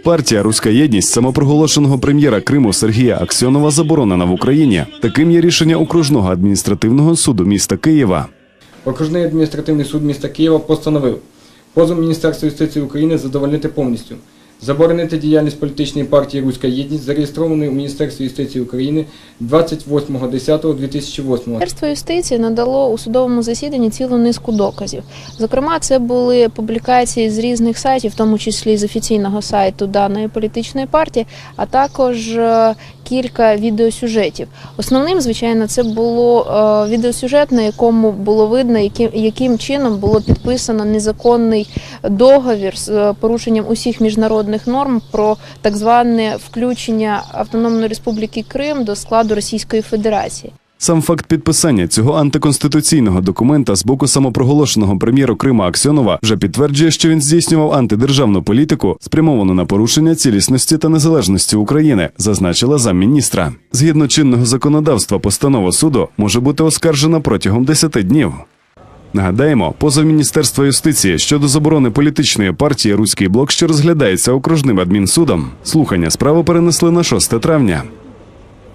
Партія Руська єдність самопроголошеного прем'єра Криму Сергія Аксьонова заборонена в Україні. Таким є рішення окружного адміністративного суду міста Києва. Окружний адміністративний суд міста Києва постановив позов Міністерства юстиції України задовольнити повністю. Заборонити діяльність політичної партії Руська єдність, зареєстрованої у Міністерстві юстиції України 28.10.2008 Міністерство юстиції надало у судовому засіданні цілу низку доказів. Зокрема, це були публікації з різних сайтів, в тому числі з офіційного сайту даної політичної партії, а також е, кілька відеосюжетів. Основним, звичайно, це було е, відеосюжет, на якому було видно, яким, яким чином було підписано незаконний договір з е, порушенням усіх міжнародних норм про так зване включення Автономної Республіки Крим до складу Російської Федерації. Сам факт підписання цього антиконституційного документа з боку самопроголошеного прем'єру Крима Аксьонова вже підтверджує, що він здійснював антидержавну політику, спрямовану на порушення цілісності та незалежності України, зазначила замміністра. Згідно чинного законодавства, постанова суду може бути оскаржена протягом 10 днів. Нагадаємо, позов Міністерства юстиції щодо заборони політичної партії Руський блок, що розглядається окружним адмінсудом. Слухання справи перенесли на 6 травня.